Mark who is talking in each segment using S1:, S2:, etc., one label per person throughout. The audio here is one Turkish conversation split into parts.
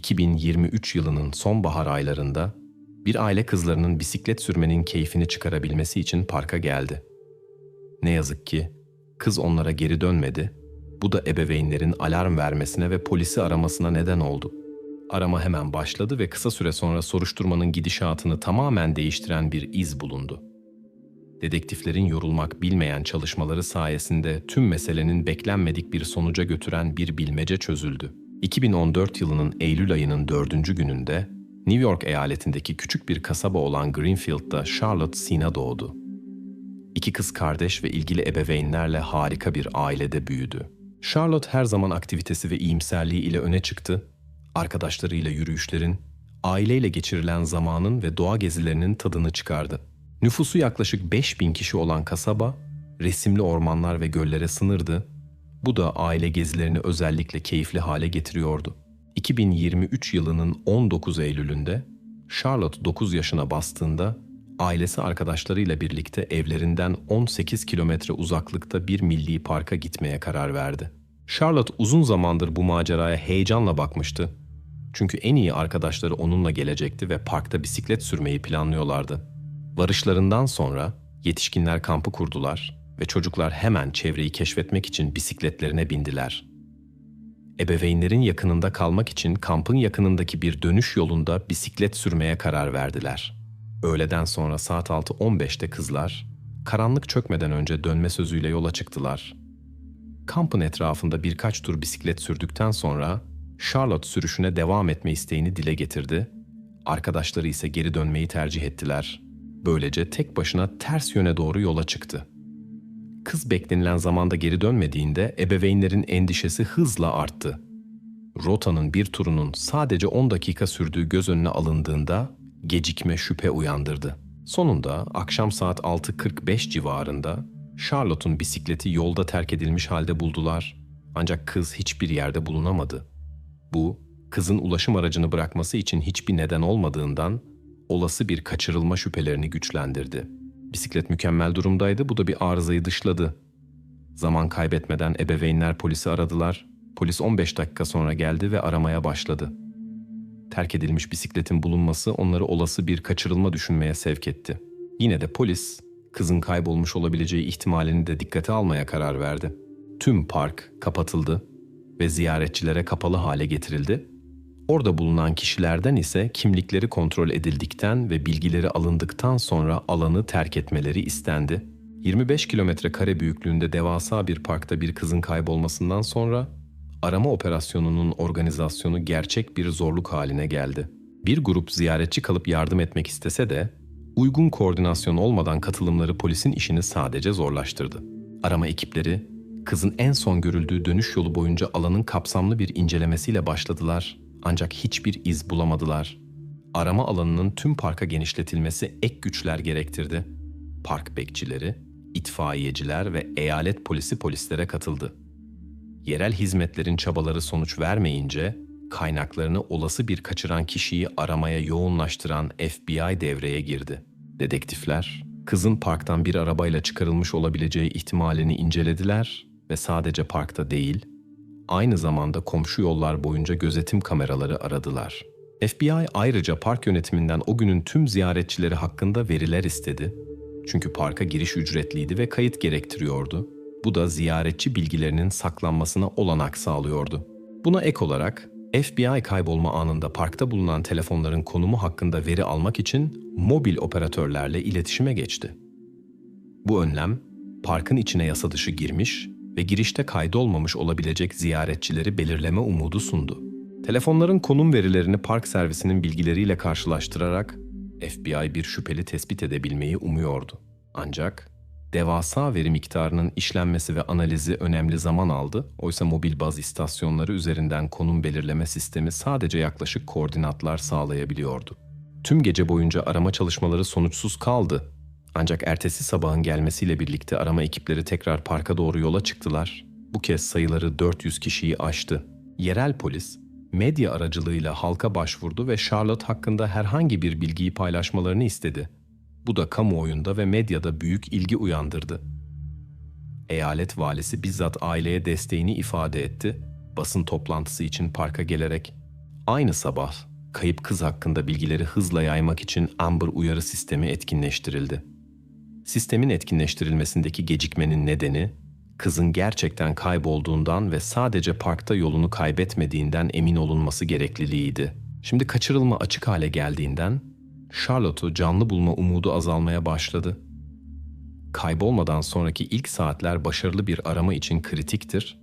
S1: 2023 yılının sonbahar aylarında bir aile kızlarının bisiklet sürmenin keyfini çıkarabilmesi için parka geldi. Ne yazık ki kız onlara geri dönmedi. Bu da ebeveynlerin alarm vermesine ve polisi aramasına neden oldu. Arama hemen başladı ve kısa süre sonra soruşturmanın gidişatını tamamen değiştiren bir iz bulundu. Dedektiflerin yorulmak bilmeyen çalışmaları sayesinde tüm meselenin beklenmedik bir sonuca götüren bir bilmece çözüldü. 2014 yılının Eylül ayının dördüncü gününde New York eyaletindeki küçük bir kasaba olan Greenfield'da Charlotte Sina doğdu. İki kız kardeş ve ilgili ebeveynlerle harika bir ailede büyüdü. Charlotte her zaman aktivitesi ve iyimserliği ile öne çıktı. Arkadaşlarıyla yürüyüşlerin, aileyle geçirilen zamanın ve doğa gezilerinin tadını çıkardı. Nüfusu yaklaşık 5000 kişi olan kasaba, resimli ormanlar ve göllere sınırdı. Bu da aile gezilerini özellikle keyifli hale getiriyordu. 2023 yılının 19 Eylül'ünde Charlotte 9 yaşına bastığında ailesi arkadaşlarıyla birlikte evlerinden 18 kilometre uzaklıkta bir milli parka gitmeye karar verdi. Charlotte uzun zamandır bu maceraya heyecanla bakmıştı. Çünkü en iyi arkadaşları onunla gelecekti ve parkta bisiklet sürmeyi planlıyorlardı. Varışlarından sonra yetişkinler kampı kurdular ve çocuklar hemen çevreyi keşfetmek için bisikletlerine bindiler. Ebeveynlerin yakınında kalmak için kampın yakınındaki bir dönüş yolunda bisiklet sürmeye karar verdiler. Öğleden sonra saat 6.15'te kızlar, karanlık çökmeden önce dönme sözüyle yola çıktılar. Kampın etrafında birkaç tur bisiklet sürdükten sonra Charlotte sürüşüne devam etme isteğini dile getirdi. Arkadaşları ise geri dönmeyi tercih ettiler. Böylece tek başına ters yöne doğru yola çıktı. Kız beklenilen zamanda geri dönmediğinde ebeveynlerin endişesi hızla arttı. Rotanın bir turunun sadece 10 dakika sürdüğü göz önüne alındığında gecikme şüphe uyandırdı. Sonunda akşam saat 6.45 civarında Charlotte'un bisikleti yolda terk edilmiş halde buldular. Ancak kız hiçbir yerde bulunamadı. Bu, kızın ulaşım aracını bırakması için hiçbir neden olmadığından olası bir kaçırılma şüphelerini güçlendirdi. Bisiklet mükemmel durumdaydı, bu da bir arızayı dışladı. Zaman kaybetmeden ebeveynler polisi aradılar. Polis 15 dakika sonra geldi ve aramaya başladı. Terk edilmiş bisikletin bulunması onları olası bir kaçırılma düşünmeye sevk etti. Yine de polis, kızın kaybolmuş olabileceği ihtimalini de dikkate almaya karar verdi. Tüm park kapatıldı ve ziyaretçilere kapalı hale getirildi Orada bulunan kişilerden ise kimlikleri kontrol edildikten ve bilgileri alındıktan sonra alanı terk etmeleri istendi. 25 kilometre kare büyüklüğünde devasa bir parkta bir kızın kaybolmasından sonra arama operasyonunun organizasyonu gerçek bir zorluk haline geldi. Bir grup ziyaretçi kalıp yardım etmek istese de uygun koordinasyon olmadan katılımları polisin işini sadece zorlaştırdı. Arama ekipleri kızın en son görüldüğü dönüş yolu boyunca alanın kapsamlı bir incelemesiyle başladılar ancak hiçbir iz bulamadılar. Arama alanının tüm parka genişletilmesi ek güçler gerektirdi. Park bekçileri, itfaiyeciler ve eyalet polisi polislere katıldı. Yerel hizmetlerin çabaları sonuç vermeyince kaynaklarını olası bir kaçıran kişiyi aramaya yoğunlaştıran FBI devreye girdi. Dedektifler, kızın parktan bir arabayla çıkarılmış olabileceği ihtimalini incelediler ve sadece parkta değil, aynı zamanda komşu yollar boyunca gözetim kameraları aradılar. FBI ayrıca park yönetiminden o günün tüm ziyaretçileri hakkında veriler istedi. Çünkü parka giriş ücretliydi ve kayıt gerektiriyordu. Bu da ziyaretçi bilgilerinin saklanmasına olanak sağlıyordu. Buna ek olarak FBI kaybolma anında parkta bulunan telefonların konumu hakkında veri almak için mobil operatörlerle iletişime geçti. Bu önlem parkın içine yasa dışı girmiş ve girişte kaydolmamış olabilecek ziyaretçileri belirleme umudu sundu. Telefonların konum verilerini park servisinin bilgileriyle karşılaştırarak FBI bir şüpheli tespit edebilmeyi umuyordu. Ancak devasa veri miktarının işlenmesi ve analizi önemli zaman aldı. Oysa mobil baz istasyonları üzerinden konum belirleme sistemi sadece yaklaşık koordinatlar sağlayabiliyordu. Tüm gece boyunca arama çalışmaları sonuçsuz kaldı ancak ertesi sabahın gelmesiyle birlikte arama ekipleri tekrar parka doğru yola çıktılar. Bu kez sayıları 400 kişiyi aştı. Yerel polis, medya aracılığıyla halka başvurdu ve Charlotte hakkında herhangi bir bilgiyi paylaşmalarını istedi. Bu da kamuoyunda ve medyada büyük ilgi uyandırdı. Eyalet valisi bizzat aileye desteğini ifade etti. Basın toplantısı için parka gelerek Aynı sabah kayıp kız hakkında bilgileri hızla yaymak için Amber uyarı sistemi etkinleştirildi. Sistemin etkinleştirilmesindeki gecikmenin nedeni kızın gerçekten kaybolduğundan ve sadece parkta yolunu kaybetmediğinden emin olunması gerekliliğiydi. Şimdi kaçırılma açık hale geldiğinden Charlotte'u canlı bulma umudu azalmaya başladı. Kaybolmadan sonraki ilk saatler başarılı bir arama için kritiktir.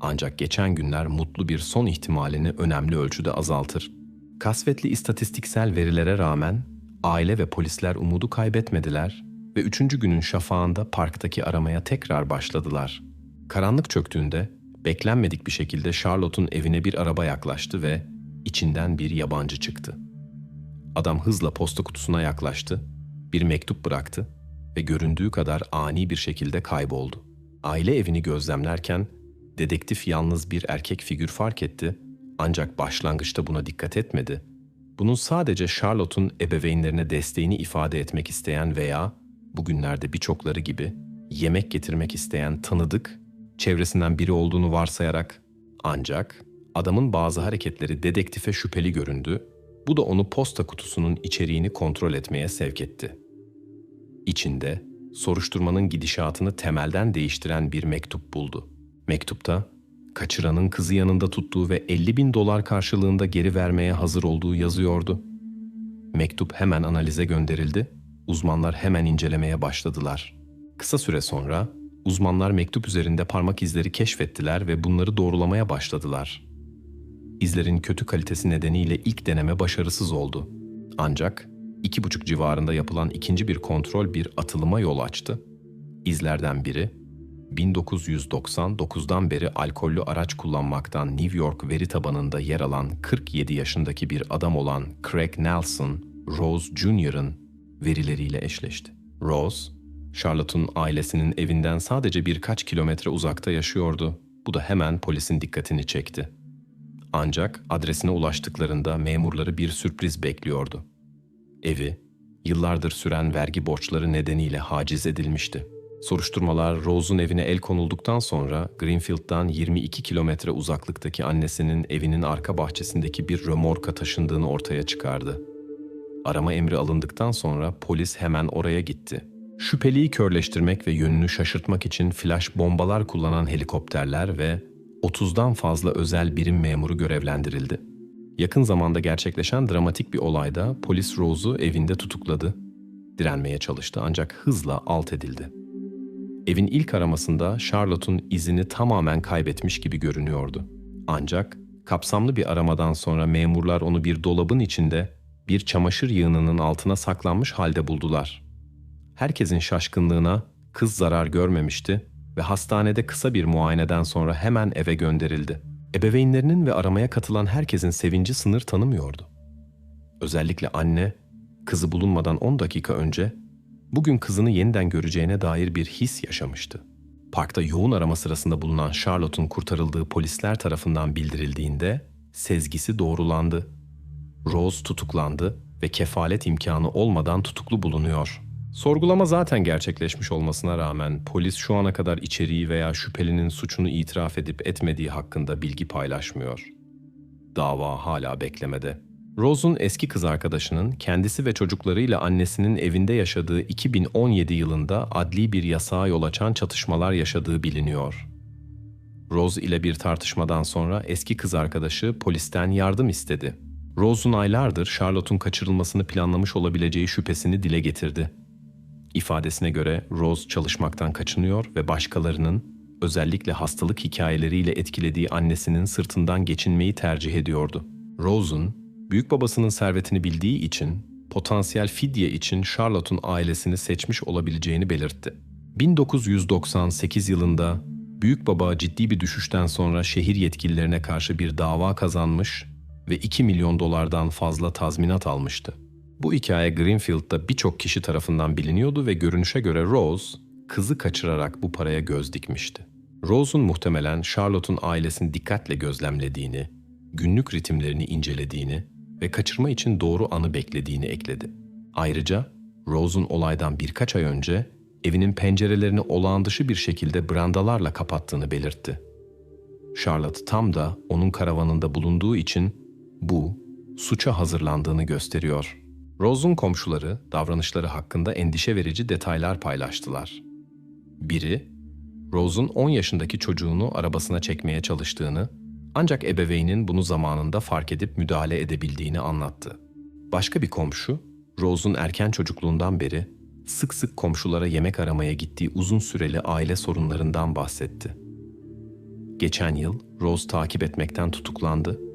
S1: Ancak geçen günler mutlu bir son ihtimalini önemli ölçüde azaltır. Kasvetli istatistiksel verilere rağmen aile ve polisler umudu kaybetmediler ve üçüncü günün şafağında parktaki aramaya tekrar başladılar. Karanlık çöktüğünde beklenmedik bir şekilde Charlotte'un evine bir araba yaklaştı ve içinden bir yabancı çıktı. Adam hızla posta kutusuna yaklaştı, bir mektup bıraktı ve göründüğü kadar ani bir şekilde kayboldu. Aile evini gözlemlerken dedektif yalnız bir erkek figür fark etti ancak başlangıçta buna dikkat etmedi. Bunun sadece Charlotte'un ebeveynlerine desteğini ifade etmek isteyen veya bugünlerde birçokları gibi yemek getirmek isteyen tanıdık, çevresinden biri olduğunu varsayarak ancak adamın bazı hareketleri dedektife şüpheli göründü. Bu da onu posta kutusunun içeriğini kontrol etmeye sevk etti. İçinde soruşturmanın gidişatını temelden değiştiren bir mektup buldu. Mektupta kaçıranın kızı yanında tuttuğu ve 50 bin dolar karşılığında geri vermeye hazır olduğu yazıyordu. Mektup hemen analize gönderildi, uzmanlar hemen incelemeye başladılar. Kısa süre sonra uzmanlar mektup üzerinde parmak izleri keşfettiler ve bunları doğrulamaya başladılar. İzlerin kötü kalitesi nedeniyle ilk deneme başarısız oldu. Ancak iki buçuk civarında yapılan ikinci bir kontrol bir atılıma yol açtı. İzlerden biri 1999'dan beri alkollü araç kullanmaktan New York veri tabanında yer alan 47 yaşındaki bir adam olan Craig Nelson, Rose Jr.'ın verileriyle eşleşti. Rose, Charlotte'un ailesinin evinden sadece birkaç kilometre uzakta yaşıyordu. Bu da hemen polisin dikkatini çekti. Ancak adresine ulaştıklarında memurları bir sürpriz bekliyordu. Evi, yıllardır süren vergi borçları nedeniyle haciz edilmişti. Soruşturmalar Rose'un evine el konulduktan sonra Greenfield'dan 22 kilometre uzaklıktaki annesinin evinin arka bahçesindeki bir römorka taşındığını ortaya çıkardı. Arama emri alındıktan sonra polis hemen oraya gitti. Şüpheliyi körleştirmek ve yönünü şaşırtmak için flash bombalar kullanan helikopterler ve 30'dan fazla özel birim memuru görevlendirildi. Yakın zamanda gerçekleşen dramatik bir olayda polis Rose'u evinde tutukladı. Direnmeye çalıştı ancak hızla alt edildi. Evin ilk aramasında Charlotte'un izini tamamen kaybetmiş gibi görünüyordu. Ancak kapsamlı bir aramadan sonra memurlar onu bir dolabın içinde bir çamaşır yığınının altına saklanmış halde buldular. Herkesin şaşkınlığına kız zarar görmemişti ve hastanede kısa bir muayeneden sonra hemen eve gönderildi. Ebeveynlerinin ve aramaya katılan herkesin sevinci sınır tanımıyordu. Özellikle anne, kızı bulunmadan 10 dakika önce bugün kızını yeniden göreceğine dair bir his yaşamıştı. Parkta yoğun arama sırasında bulunan Charlotte'un kurtarıldığı polisler tarafından bildirildiğinde sezgisi doğrulandı. Rose tutuklandı ve kefalet imkanı olmadan tutuklu bulunuyor. Sorgulama zaten gerçekleşmiş olmasına rağmen polis şu ana kadar içeriği veya şüphelinin suçunu itiraf edip etmediği hakkında bilgi paylaşmıyor. Dava hala beklemede. Rose'un eski kız arkadaşının kendisi ve çocuklarıyla annesinin evinde yaşadığı 2017 yılında adli bir yasağa yol açan çatışmalar yaşadığı biliniyor. Rose ile bir tartışmadan sonra eski kız arkadaşı polisten yardım istedi. Rose'un aylardır Charlotte'un kaçırılmasını planlamış olabileceği şüphesini dile getirdi. İfadesine göre Rose çalışmaktan kaçınıyor ve başkalarının özellikle hastalık hikayeleriyle etkilediği annesinin sırtından geçinmeyi tercih ediyordu. Rose'un büyük babasının servetini bildiği için potansiyel fidye için Charlotte'un ailesini seçmiş olabileceğini belirtti. 1998 yılında büyük baba ciddi bir düşüşten sonra şehir yetkililerine karşı bir dava kazanmış ve 2 milyon dolardan fazla tazminat almıştı. Bu hikaye Greenfield'da birçok kişi tarafından biliniyordu ve görünüşe göre Rose, kızı kaçırarak bu paraya göz dikmişti. Rose'un muhtemelen Charlotte'un ailesini dikkatle gözlemlediğini, günlük ritimlerini incelediğini ve kaçırma için doğru anı beklediğini ekledi. Ayrıca Rose'un olaydan birkaç ay önce evinin pencerelerini olağan dışı bir şekilde brandalarla kapattığını belirtti. Charlotte tam da onun karavanında bulunduğu için Bu, suça hazırlandığını gösteriyor. Rose'un komşuları davranışları hakkında endişe verici detaylar paylaştılar. Biri, Rose'un 10 yaşındaki çocuğunu arabasına çekmeye çalıştığını, ancak ebeveynin bunu zamanında fark edip müdahale edebildiğini anlattı. Başka bir komşu, Rose'un erken çocukluğundan beri sık sık komşulara yemek aramaya gittiği uzun süreli aile sorunlarından bahsetti. Geçen yıl Rose takip etmekten tutuklandı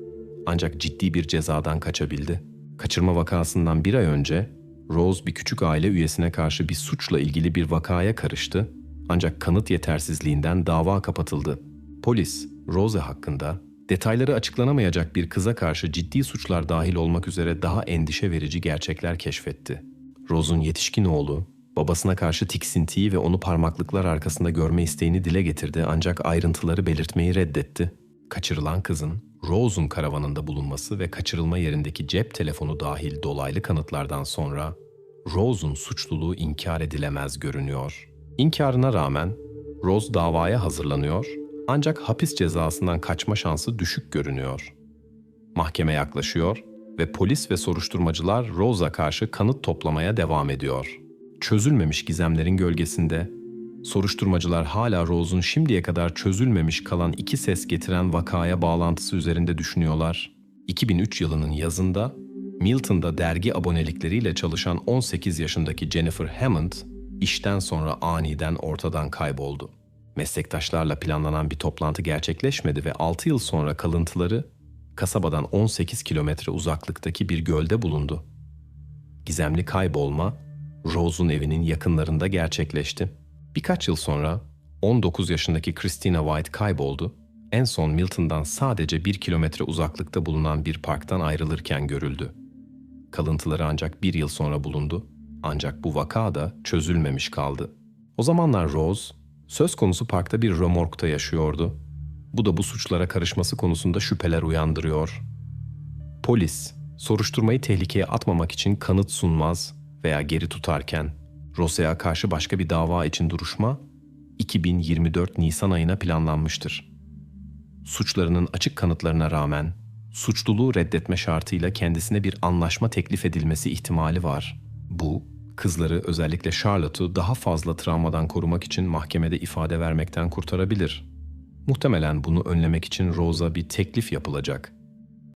S1: ancak ciddi bir cezadan kaçabildi. Kaçırma vakasından bir ay önce Rose bir küçük aile üyesine karşı bir suçla ilgili bir vakaya karıştı ancak kanıt yetersizliğinden dava kapatıldı. Polis, Rose hakkında detayları açıklanamayacak bir kıza karşı ciddi suçlar dahil olmak üzere daha endişe verici gerçekler keşfetti. Rose'un yetişkin oğlu, babasına karşı tiksintiyi ve onu parmaklıklar arkasında görme isteğini dile getirdi ancak ayrıntıları belirtmeyi reddetti. Kaçırılan kızın Rose'un karavanında bulunması ve kaçırılma yerindeki cep telefonu dahil dolaylı kanıtlardan sonra Rose'un suçluluğu inkar edilemez görünüyor. İnkarına rağmen Rose davaya hazırlanıyor ancak hapis cezasından kaçma şansı düşük görünüyor. Mahkeme yaklaşıyor ve polis ve soruşturmacılar Rose'a karşı kanıt toplamaya devam ediyor. Çözülmemiş gizemlerin gölgesinde soruşturmacılar hala Rose'un şimdiye kadar çözülmemiş kalan iki ses getiren vakaya bağlantısı üzerinde düşünüyorlar. 2003 yılının yazında Milton'da dergi abonelikleriyle çalışan 18 yaşındaki Jennifer Hammond işten sonra aniden ortadan kayboldu. Meslektaşlarla planlanan bir toplantı gerçekleşmedi ve 6 yıl sonra kalıntıları kasabadan 18 kilometre uzaklıktaki bir gölde bulundu. Gizemli kaybolma Rose'un evinin yakınlarında gerçekleşti. Birkaç yıl sonra 19 yaşındaki Christina White kayboldu. En son Milton'dan sadece bir kilometre uzaklıkta bulunan bir parktan ayrılırken görüldü. Kalıntıları ancak bir yıl sonra bulundu. Ancak bu vaka da çözülmemiş kaldı. O zamanlar Rose, söz konusu parkta bir römorkta yaşıyordu. Bu da bu suçlara karışması konusunda şüpheler uyandırıyor. Polis, soruşturmayı tehlikeye atmamak için kanıt sunmaz veya geri tutarken, Rose'a karşı başka bir dava için duruşma 2024 Nisan ayına planlanmıştır. Suçlarının açık kanıtlarına rağmen suçluluğu reddetme şartıyla kendisine bir anlaşma teklif edilmesi ihtimali var. Bu, kızları özellikle Charlotte'u daha fazla travmadan korumak için mahkemede ifade vermekten kurtarabilir. Muhtemelen bunu önlemek için Rose'a bir teklif yapılacak